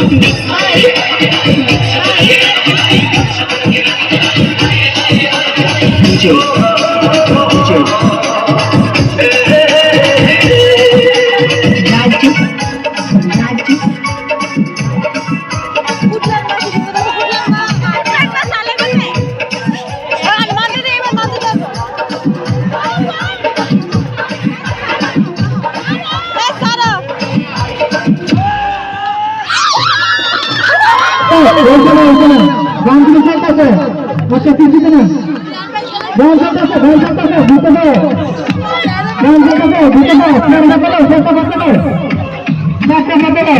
DJ DJ ওইখানে ওইখানে গান তুমি আছে আচ্ছা পিছিয়ে না গান গান দিতে দাও গান চলতেছে দিতে দাও ফ্রেন্ড করো চেষ্টা করতে দাও চেষ্টা করতে দাও